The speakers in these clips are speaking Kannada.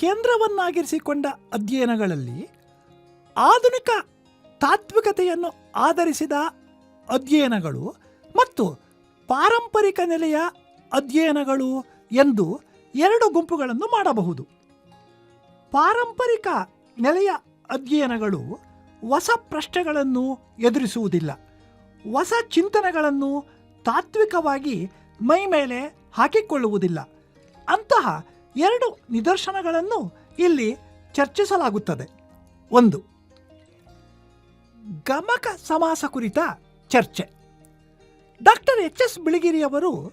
ಕೇಂದ್ರವನ್ನಾಗಿರಿಸಿಕೊಂಡ ಅಧ್ಯಯನಗಳಲ್ಲಿ ಆಧುನಿಕ ತಾತ್ವಿಕತೆಯನ್ನು ಆಧರಿಸಿದ ಅಧ್ಯಯನಗಳು ಮತ್ತು ಪಾರಂಪರಿಕ ನೆಲೆಯ ಅಧ್ಯಯನಗಳು ಎಂದು ಎರಡು ಗುಂಪುಗಳನ್ನು ಮಾಡಬಹುದು. ಪಾರಂಪರಿಕ ನೆಲೆಯ ಅಧ್ಯಯನಗಳು ಹೊಸ ಪ್ರಶ್ನೆಗಳನ್ನು ಎದುರಿಸುವುದಿಲ್ಲ. ಹೊಸ ಚಿಂತನೆಗಳನ್ನು ತಾತ್ವಿಕವಾಗಿ ಮೈಮೇಲೆ ಹಾಕಿಕೊಳ್ಳುವುದಿಲ್ಲ. ಅಂತಹ ಎರಡು ನಿದರ್ಶನಗಳನ್ನು ಇಲ್ಲಿ ಚರ್ಚಿಸಲಾಗುತ್ತದೆ. ಒಂದು, ಗಮಕ ಸಮಾಸ ಕುರಿತ ಚರ್ಚೆ. ಡಾಕ್ಟರ್ ಎಚ್ ಎಸ್ ಬಿಳಿಗಿರಿಯವರು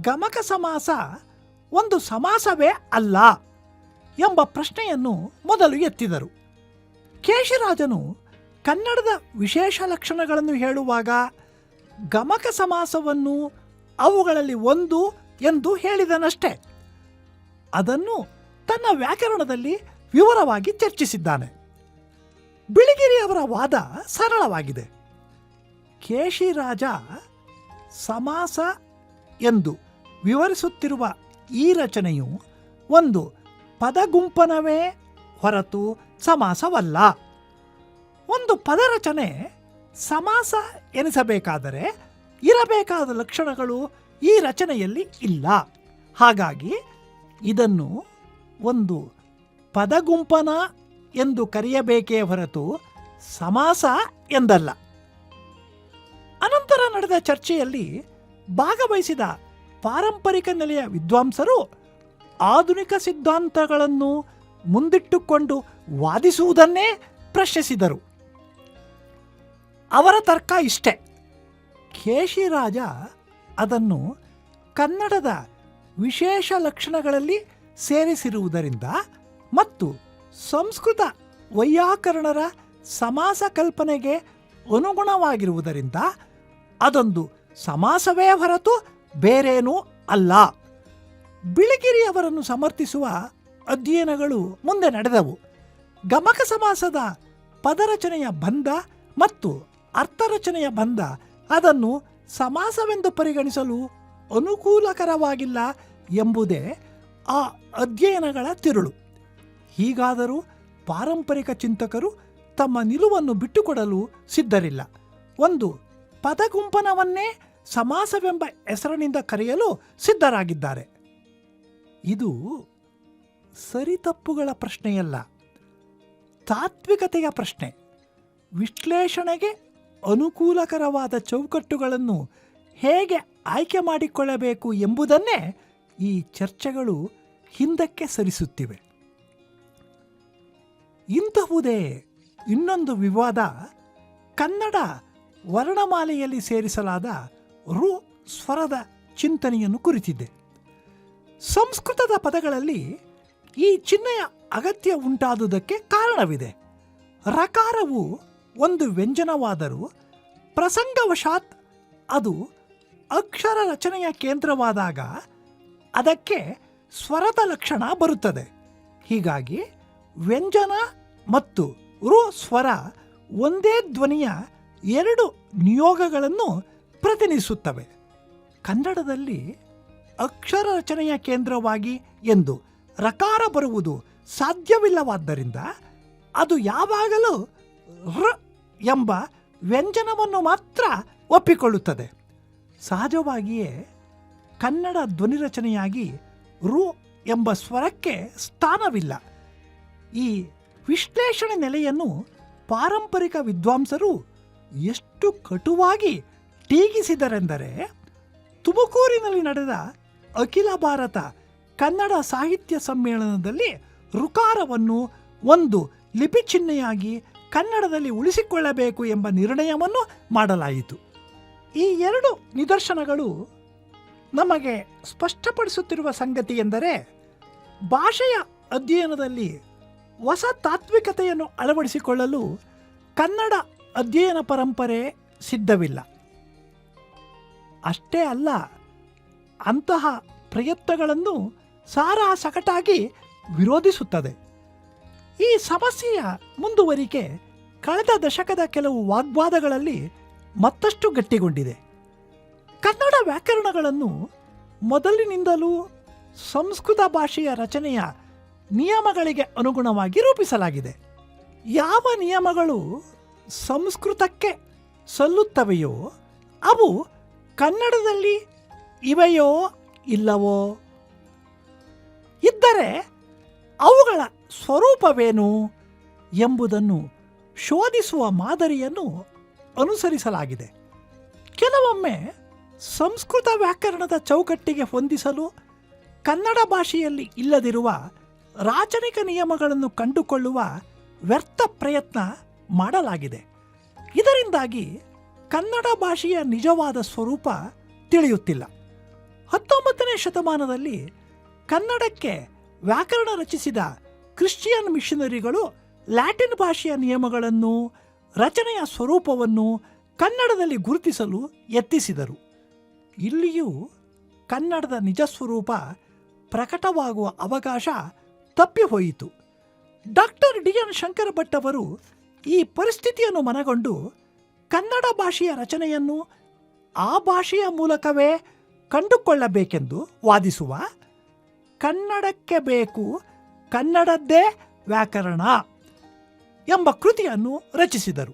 ಗಮಕ ಸಮಾಸ ಒಂದು ಸಮಾಸವೇ ಅಲ್ಲ ಎಂಬ ಪ್ರಶ್ನೆಯನ್ನು ಮೊದಲು ಎತ್ತಿದರು. ಕೇಶರಾಜನು ಕನ್ನಡದ ವಿಶೇಷ ಲಕ್ಷಣಗಳನ್ನು ಹೇಳುವಾಗ ಗಮಕ ಸಮಾಸವನ್ನು ಅವುಗಳಲ್ಲಿ ಒಂದು ಎಂದು ಹೇಳಿದನಷ್ಟೇ. ಅದನ್ನು ತನ್ನ ವ್ಯಾಕರಣದಲ್ಲಿ ವಿವರವಾಗಿ ಚರ್ಚಿಸಿದ್ದಾನೆ. ಬಿಳಿಗಿರಿ ಅವರ ವಾದ ಸರಳವಾಗಿದೆ. ಕೇಶಿರಾಜ ಸಮಾಸ ಎಂದು ವಿವರಿಸುತ್ತಿರುವ ಈ ರಚನೆಯು ಒಂದು ಪದಗುಂಪನವೇ ಹೊರತು ಸಮಾಸವಲ್ಲ. ಒಂದು ಪದರಚನೆ ಸಮಾಸ ಎನಿಸಬೇಕಾದರೆ ಇರಬೇಕಾದ ಲಕ್ಷಣಗಳು ಈ ರಚನೆಯಲ್ಲಿ ಇಲ್ಲ. ಹಾಗಾಗಿ ಇದನ್ನು ಒಂದು ಪದಗುಂಪನ ಎಂದು ಕರೆಯಬೇಕೇ ಹೊರತು ಸಮಾಸ ಎಂದಲ್ಲ. ಅನಂತರ ನಡೆದ ಚರ್ಚೆಯಲ್ಲಿ ಭಾಗವಹಿಸಿದ ಪಾರಂಪರಿಕ ನೆಲೆಯ ವಿದ್ವಾಂಸರು ಆಧುನಿಕ ಸಿದ್ಧಾಂತಗಳನ್ನು ಮುಂದಿಟ್ಟುಕೊಂಡು ವಾದಿಸುವುದನ್ನೇ ಪ್ರಶ್ನಿಸಿದರು. ಅವರ ತರ್ಕ ಇಷ್ಟೆ. ಕೇಶಿರಾಜ ಅದನ್ನು ಕನ್ನಡದ ವಿಶೇಷ ಲಕ್ಷಣಗಳಲ್ಲಿ ಸೇರಿಸಿರುವುದರಿಂದ ಮತ್ತು ಸಂಸ್ಕೃತ ವೈಯಾಕರಣರ ಸಮಾಸ ಕಲ್ಪನೆಗೆ ಅನುಗುಣವಾಗಿರುವುದರಿಂದ ಅದೊಂದು ಸಮಾಸವೇ ಹೊರತು ಬೇರೇನೂ ಅಲ್ಲ. ಬಿಳಿಗಿರಿಯವರನ್ನು ಸಮರ್ಥಿಸುವ ಅಧ್ಯಯನಗಳು ಮುಂದೆ ನಡೆದವು. ಗಮಕ ಸಮಾಸದ ಪದರಚನೆಯ ಬಂಧ ಮತ್ತು ಅರ್ಥರಚನೆಯ ಬಂಧ ಅದನ್ನು ಸಮಾಸವೆಂದು ಪರಿಗಣಿಸಲು ಅನುಕೂಲಕರವಾಗಿಲ್ಲ ಎಂಬುದೇ ಆ ಅಧ್ಯಯನಗಳ ತಿರುಳು. ಹೀಗಾದರೂ ಪಾರಂಪರಿಕ ಚಿಂತಕರು ತಮ್ಮ ನಿಲುವನ್ನು ಬಿಟ್ಟುಕೊಡಲು ಸಿದ್ಧರಿಲ್ಲ. ಒಂದು ಪದಗುಂಪನವನ್ನೇ ಸಮಾಸವೆಂಬ ಹೆಸರಿನಿಂದ ಕರೆಯಲು ಸಿದ್ಧರಾಗಿದ್ದಾರೆ. ಇದು ಸರಿತಪ್ಪುಗಳ ಪ್ರಶ್ನೆಯಲ್ಲ. ತಾತ್ವಿಕತೆಯ ಪ್ರಶ್ನೆ. ವಿಶ್ಲೇಷಣೆಗೆ ಅನುಕೂಲಕರವಾದ ಚೌಕಟ್ಟುಗಳನ್ನು ಹೇಗೆ ಆಯ್ಕೆ ಮಾಡಿಕೊಳ್ಳಬೇಕು ಎಂಬುದನ್ನೇ ಈ ಚರ್ಚೆಗಳು ಹಿಂದಕ್ಕೆ ಸರಿಸುತ್ತಿವೆ. ಇಂತಹುದೇ ಇನ್ನೊಂದು ವಿವಾದ ಕನ್ನಡ ವರ್ಣಮಾಲೆಯಲ್ಲಿ ಸೇರಿಸಲಾದ ರು ಸ್ವರದ ಚಿಂತನೆಯನ್ನು ಕುರಿತಿದೆ. ಸಂಸ್ಕೃತದ ಪದಗಳಲ್ಲಿ ಈ ಚಿಹ್ನೆಯ ಅಗತ್ಯ ಉಂಟಾದುದಕ್ಕೆ ಕಾರಣವಿದೆ. ರಕಾರವು ಒಂದು ವ್ಯಂಜನವಾದರೂ ಪ್ರಸಂಗವಶಾತ್ ಅದು ಅಕ್ಷರ ರಚನೆಯ ಕೇಂದ್ರವಾದಾಗ ಅದಕ್ಕೆ ಸ್ವರದ ಲಕ್ಷಣ ಬರುತ್ತದೆ. ಹೀಗಾಗಿ ವ್ಯಂಜನ ಮತ್ತು ರು ಸ್ವರ ಒಂದೇ ಧ್ವನಿಯ ಎರಡು ನಿಯೋಗಗಳನ್ನು ಪ್ರತಿನಿಧಿಸುತ್ತವೆ. ಕನ್ನಡದಲ್ಲಿ ಅಕ್ಷರ ರಚನೆಯ ಕೇಂದ್ರವಾಗಿ ಎಂದು ರಕಾರ ಬರುವುದು ಸಾಧ್ಯವಿಲ್ಲವಾದ್ದರಿಂದ ಅದು ಯಾವಾಗಲೂ ಋ ಎಂಬ ವ್ಯಂಜನವನ್ನು ಮಾತ್ರ ಒಪ್ಪಿಕೊಳ್ಳುತ್ತದೆ. ಸಹಜವಾಗಿಯೇ ಕನ್ನಡ ಧ್ವನಿ ರಚನೆಯಾಗಿ ರು ಎಂಬ ಸ್ವರಕ್ಕೆ ಸ್ಥಾನವಿಲ್ಲ. ಈ ವಿಶ್ಲೇಷಣೆ ನೆಲೆಯನ್ನು ಪಾರಂಪರಿಕ ವಿದ್ವಾಂಸರು ಎಷ್ಟು ಕಟುವಾಗಿ ಟೀಕಿಸಿದರೆಂದರೆ ತುಮಕೂರಿನಲ್ಲಿ ನಡೆದ ಅಖಿಲ ಭಾರತ ಕನ್ನಡ ಸಾಹಿತ್ಯ ಸಮ್ಮೇಳನದಲ್ಲಿ ಋಕಾರವನ್ನು ಒಂದು ಲಿಪಿ ಚಿಹ್ನೆಯಾಗಿ ಕನ್ನಡದಲ್ಲಿ ಉಳಿಸಿಕೊಳ್ಳಬೇಕು ಎಂಬ ನಿರ್ಣಯವನ್ನು ಮಾಡಲಾಯಿತು. ಈ ಎರಡು ನಿದರ್ಶನಗಳು ನಮಗೆ ಸ್ಪಷ್ಟಪಡಿಸುತ್ತಿರುವ ಸಂಗತಿ ಎಂದರೆ ಭಾಷೆಯ ಅಧ್ಯಯನದಲ್ಲಿ ಹೊಸ ತಾತ್ವಿಕತೆಯನ್ನು ಅಳವಡಿಸಿಕೊಳ್ಳಲು ಕನ್ನಡ ಅಧ್ಯಯನ ಪರಂಪರೆ ಸಿದ್ಧವಿಲ್ಲ. ಅಷ್ಟೇ ಅಲ್ಲ, ಅಂತಹ ಪ್ರಯತ್ನಗಳನ್ನು ಸಾರಾ ಸಕಟಾಗಿ ವಿರೋಧಿಸುತ್ತದೆ. ಈ ಸಮಸ್ಯೆಯ ಮುಂದುವರಿಕೆ ಕಳೆದ ದಶಕದ ಕೆಲವು ವಾಗ್ವಾದಗಳಲ್ಲಿ ಮತ್ತಷ್ಟು ಗಟ್ಟಿಗೊಂಡಿದೆ. ಕನ್ನಡ ವ್ಯಾಕರಣಗಳನ್ನು ಮೊದಲಿನಿಂದಲೂ ಸಂಸ್ಕೃತ ಭಾಷೆಯ ರಚನೆಯ ನಿಯಮಗಳಿಗೆ ಅನುಗುಣವಾಗಿ ರೂಪಿಸಲಾಗಿದೆ. ಯಾವ ನಿಯಮಗಳು ಸಂಸ್ಕೃತಕ್ಕೆ ಸಲ್ಲುತ್ತವೆಯೋ, ಅವು ಕನ್ನಡದಲ್ಲಿ ಇವೆಯೋ ಇಲ್ಲವೋ? ಇದ್ದರೆ ಅವುಗಳ ಸ್ವರೂಪವೇನು ಎಂಬುದನ್ನು ಶೋಧಿಸುವ ಮಾದರಿಯನ್ನು ಅನುಸರಿಸಲಾಗಿದೆ. ಕೆಲವೊಮ್ಮೆ ಸಂಸ್ಕೃತ ವ್ಯಾಕರಣದ ಚೌಕಟ್ಟಿಗೆ ಹೊಂದಿಸಲು ಕನ್ನಡ ಭಾಷೆಯಲ್ಲಿ ಇಲ್ಲದಿರುವ ರಾಚನಿಕ ನಿಯಮಗಳನ್ನು ಕಂಡುಕೊಳ್ಳುವ ವ್ಯರ್ಥ ಪ್ರಯತ್ನ ಮಾಡಲಾಗಿದೆ. ಇದರಿಂದಾಗಿ ಕನ್ನಡ ಭಾಷೆಯ ನಿಜವಾದ ಸ್ವರೂಪ ತಿಳಿಯುತ್ತಿಲ್ಲ. ಹತ್ತೊಂಬತ್ತನೇ ಶತಮಾನದಲ್ಲಿ ಕನ್ನಡಕ್ಕೆ ವ್ಯಾಕರಣ ರಚಿಸಿದ ಕ್ರಿಶ್ಚಿಯನ್ ಮಿಷನರಿಗಳು ಲ್ಯಾಟಿನ್ ಭಾಷೆಯ ನಿಯಮಗಳನ್ನು ರಚನೆಯ ಸ್ವರೂಪವನ್ನು ಕನ್ನಡದಲ್ಲಿ ಗುರುತಿಸಲು ಯತ್ನಿಸಿದರು. ಇಲ್ಲಿಯೂ ಕನ್ನಡದ ನಿಜ ಸ್ವರೂಪ ಪ್ರಕಟವಾಗುವ ಅವಕಾಶ ತಪ್ಪಿಹೋಯಿತು. Doctor D N Shankara Bhat ಅವರು ಈ ಪರಿಸ್ಥಿತಿಯನ್ನು ಮನಗೊಂಡು ಕನ್ನಡ ಭಾಷೆಯ ರಚನೆಯನ್ನು ಆ ಭಾಷೆಯ ಮೂಲಕವೇ ಕಂಡುಕೊಳ್ಳಬೇಕೆಂದು ವಾದಿಸುವ ಕನ್ನಡಕ್ಕೆ ಬೇಕು ಕನ್ನಡದ್ದೇ ವ್ಯಾಕರಣ. ಎಂಬ ಕೃತಿಯನ್ನು ರಚಿಸಿದರು.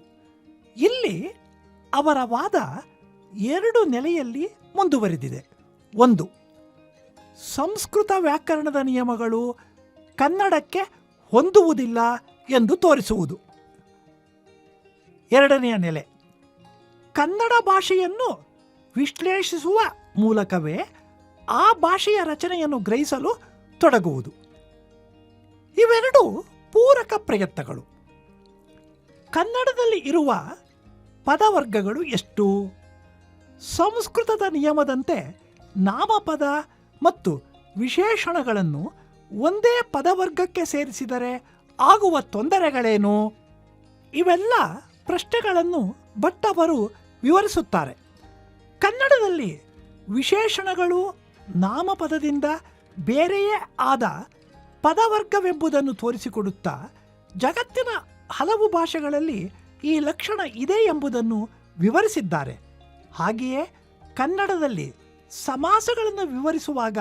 ಇಲ್ಲಿ ಅವರ ವಾದ ಎರಡು ನೆಲೆಯಲ್ಲಿ ಮುಂದುವರೆದಿದೆ. ಒಂದು, ಸಂಸ್ಕೃತ ವ್ಯಾಕರಣದ ನಿಯಮಗಳು ಕನ್ನಡಕ್ಕೆ ಹೊಂದುವುದಿಲ್ಲ ಎಂದು ತೋರಿಸುವುದು. ಎರಡನೆಯ ನೆಲೆ, ಕನ್ನಡ ಭಾಷೆಯನ್ನು ವಿಶ್ಲೇಷಿಸುವ ಮೂಲಕವೇ ಆ ಭಾಷೆಯ ರಚನೆಯನ್ನು ಗ್ರಹಿಸಲು ತೊಡಗುವುದು. ಇವೆರಡು ಪೂರಕ ಪ್ರಯತ್ನಗಳು. ಕನ್ನಡದಲ್ಲಿ ಇರುವ ಪದವರ್ಗಗಳು ಎಷ್ಟು? ಸಂಸ್ಕೃತದ ನಿಯಮದಂತೆ ನಾಮಪದ ಮತ್ತು ವಿಶೇಷಣಗಳನ್ನು ಒಂದೇ ಪದವರ್ಗಕ್ಕೆ ಸೇರಿಸಿದರೆ ಆಗುವ ತೊಂದರೆಗಳೇನು? ಇವೆಲ್ಲ ಪ್ರಶ್ನೆಗಳನ್ನು ಭಟ್ ಅವರು ವಿವರಿಸುತ್ತಾರೆ. ಕನ್ನಡದಲ್ಲಿ ವಿಶೇಷಣಗಳು ನಾಮಪದದಿಂದ ಬೇರೆಯೇ ಆದ ಪದವರ್ಗವೆಂಬುದನ್ನು ತೋರಿಸಿಕೊಡುತ್ತಾ ಜಗತ್ತಿನ ಹಲವು ಭಾಷೆಗಳಲ್ಲಿ ಈ ಲಕ್ಷಣ ಇದೆ ಎಂಬುದನ್ನು ವಿವರಿಸಿದ್ದಾರೆ. ಹಾಗೆಯೇ ಕನ್ನಡದಲ್ಲಿ ಸಮಾಸಗಳನ್ನು ವಿವರಿಸುವಾಗ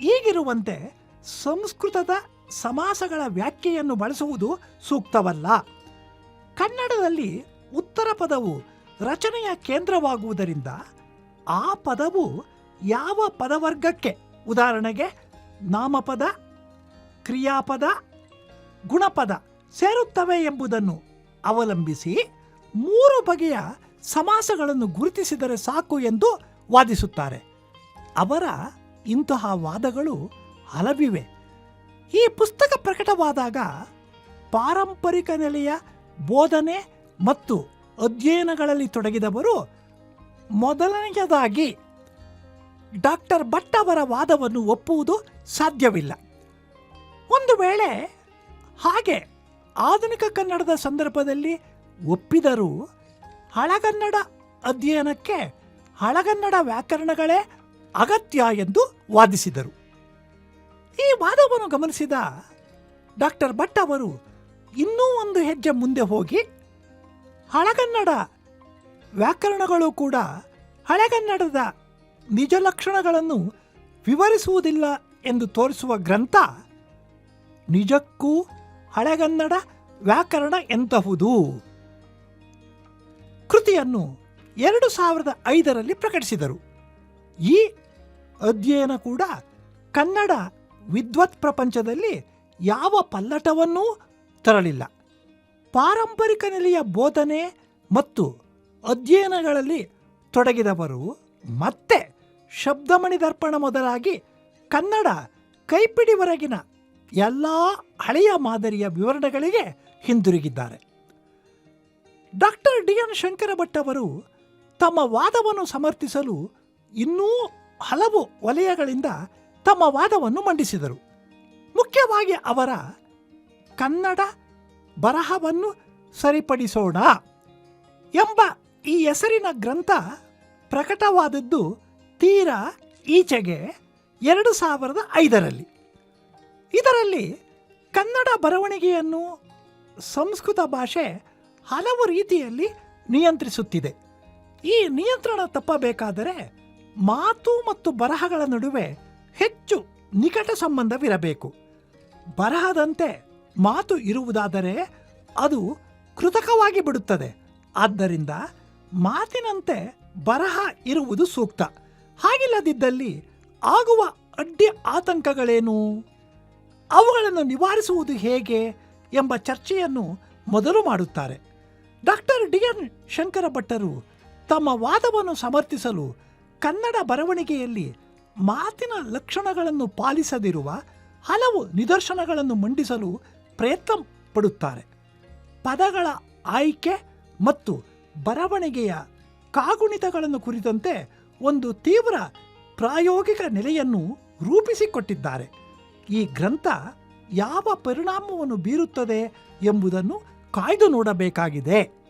ಈಗಿರುವಂತೆ ಸಂಸ್ಕೃತದ ಸಮಾಸಗಳ ವ್ಯಾಖ್ಯೆಯನ್ನು ಬಳಸುವುದು ಸೂಕ್ತವಲ್ಲ. ಕನ್ನಡದಲ್ಲಿ ಉತ್ತರ ಪದವು ರಚನೆಯ ಕೇಂದ್ರವಾಗುವುದರಿಂದ ಆ ಪದವು ಯಾವ ಪದವರ್ಗಕ್ಕೆ? ಉದಾಹರಣೆಗೆ ನಾಮಪದ, ಕ್ರಿಯಾಪದ, ಗುಣಪದ. ಸೇರುತ್ತವೆ ಎಂಬುದನ್ನು ಅವಲಂಬಿಸಿ ಮೂರು ಬಗೆಯ ಸಮಾಸಗಳನ್ನು ಗುರುತಿಸಿದರೆ ಸಾಕು ಎಂದು ವಾದಿಸುತ್ತಾರೆ. ಅವರ ಇಂತಹ ವಾದಗಳು ಹಲವಿವೆ. ಈ ಪುಸ್ತಕ ಪ್ರಕಟವಾದಾಗ ಪಾರಂಪರಿಕ ನೆಲೆಯ ಬೋಧನೆ ಮತ್ತು ಅಧ್ಯಯನಗಳಲ್ಲಿ ತೊಡಗಿದವರು ಮೊದಲನೆಯದಾಗಿ ಡಾಕ್ಟರ್ ಭಟ್ ಅವರ ವಾದವನ್ನು ಒಪ್ಪುವುದು ಸಾಧ್ಯವಿಲ್ಲ. ಒಂದು ವೇಳೆ ಹಾಗೆ ಆಧುನಿಕ ಕನ್ನಡದ ಸಂದರ್ಭದಲ್ಲಿ ಒಪ್ಪಿದರೂ ಹಳಗನ್ನಡ ಅಧ್ಯಯನಕ್ಕೆ ಹಳಗನ್ನಡ ವ್ಯಾಕರಣಗಳೇ ಅಗತ್ಯ ಎಂದು ವಾದಿಸಿದರು. ಈ ವಾದವನ್ನು ಗಮನಿಸಿದ ಡಾಕ್ಟರ್ ಭಟ್ ಅವರು ಇನ್ನೂ ಒಂದು ಹೆಜ್ಜೆ ಮುಂದೆ ಹೋಗಿ ಹಳಗನ್ನಡ ವ್ಯಾಕರಣಗಳು ಕೂಡ ಹಳೆಗನ್ನಡದ ನಿಜ ಲಕ್ಷಣಗಳನ್ನು ವಿವರಿಸುವುದಿಲ್ಲ ಎಂದು ತೋರಿಸುವ ಗ್ರಂಥ ನಿಜಕ್ಕೂ ಹಳೆಗನ್ನಡ ವ್ಯಾಕರಣ ಎಂತಹುದು? ಕೃತಿಯನ್ನು ಎರಡು ಸಾವಿರದ ಐದರಲ್ಲಿ ಪ್ರಕಟಿಸಿದರು. ಈ ಅಧ್ಯಯನ ಕೂಡ ಕನ್ನಡ ವಿದ್ವತ್ ಪ್ರಪಂಚದಲ್ಲಿ ಯಾವ ಪಲ್ಲಟವನ್ನೂ ತರಲಿಲ್ಲ. ಪಾರಂಪರಿಕ ನೆಲೆಯ ಬೋಧನೆ ಮತ್ತು ಅಧ್ಯಯನಗಳಲ್ಲಿ ತೊಡಗಿದವರು ಮತ್ತೆ ಶಬ್ದಮಣಿ ದರ್ಪಣ ಮೊದಲಾಗಿ ಕನ್ನಡ ಕೈಪಿಡಿವರೆಗಿನ ಎಲ್ಲ ಹಳೆಯ ಮಾದರಿಯ ವಿವರಣೆಗಳಿಗೆ ಹಿಂದಿರುಗಿದ್ದಾರೆ. Doctor D N Shankara Bhat ಅವರು ತಮ್ಮ ವಾದವನ್ನು ಸಮರ್ಥಿಸಲು ಇನ್ನೂ ಹಲವು ವಲಯಗಳಿಂದ ತಮ್ಮ ವಾದವನ್ನು ಮಂಡಿಸಿದರು. ಮುಖ್ಯವಾಗಿ ಅವರ ಕನ್ನಡ ಬರಹವನ್ನು ಸರಿಪಡಿಸೋಣ ಎಂಬ ಈ ಹೆಸರಿನ ಗ್ರಂಥ ಪ್ರಕಟವಾದದ್ದು ತೀರಾ ಈಚೆಗೆ ಎರಡು ಸಾವಿರದ ಐದರಲ್ಲಿ. ಇದರಲ್ಲಿ ಕನ್ನಡ ಬರವಣಿಗೆಯನ್ನು ಸಂಸ್ಕೃತ ಭಾಷೆ ಹಲವು ರೀತಿಯಲ್ಲಿ ನಿಯಂತ್ರಿಸುತ್ತಿದೆ. ಈ ನಿಯಂತ್ರಣ ತಪ್ಪಬೇಕಾದರೆ ಮಾತು ಮತ್ತು ಬರಹಗಳ ನಡುವೆ ಹೆಚ್ಚು ನಿಕಟ ಸಂಬಂಧವಿರಬೇಕು. ಬರಹದಂತೆ ಮಾತು ಇರುವುದಾದರೆ ಅದು ಕೃತಕವಾಗಿ ಬಿಡುತ್ತದೆ. ಆದ್ದರಿಂದ ಮಾತಿನಂತೆ ಬರಹ ಇರುವುದು ಸೂಕ್ತ. ಹಾಗಿಲ್ಲದಿದ್ದಲ್ಲಿ ಆಗುವ ಅಡ್ಡಿ ಆತಂಕಗಳೇನು? ಅವುಗಳನ್ನು ನಿವಾರಿಸುವುದು ಹೇಗೆ ಎಂಬ ಚರ್ಚೆಯನ್ನು ಮೊದಲು ಮಾಡುತ್ತಾರೆ. ಡಾಕ್ಟರ್ ಡಿ ಎನ್ ಶಂಕರ ಭಟ್ಟರು ತಮ್ಮ ವಾದವನ್ನು ಸಮರ್ಥಿಸಲು ಕನ್ನಡ ಬರವಣಿಗೆಯಲ್ಲಿ ಮಾತಿನ ಲಕ್ಷಣಗಳನ್ನು ಪಾಲಿಸದಿರುವ ಹಲವು ನಿದರ್ಶನಗಳನ್ನು ಮಂಡಿಸಲು ಪ್ರಯತ್ನ ಪಡುತ್ತಾರೆ. ಪದಗಳ ಆಯ್ಕೆ ಮತ್ತು ಬರವಣಿಗೆಯ ಕಾಗುಣಿತಗಳನ್ನು ಕುರಿತಂತೆ ಒಂದು ತೀವ್ರ ಪ್ರಾಯೋಗಿಕ ನೆಲೆಯನ್ನು ರೂಪಿಸಿಕೊಟ್ಟಿದ್ದಾರೆ. ಈ ಗ್ರಂಥ ಯಾವ ಪರಿಣಾಮವನ್ನು ಬೀರುತ್ತದೆ ಎಂಬುದನ್ನು ಕಾಯ್ದು ನೋಡಬೇಕಾಗಿದೆ.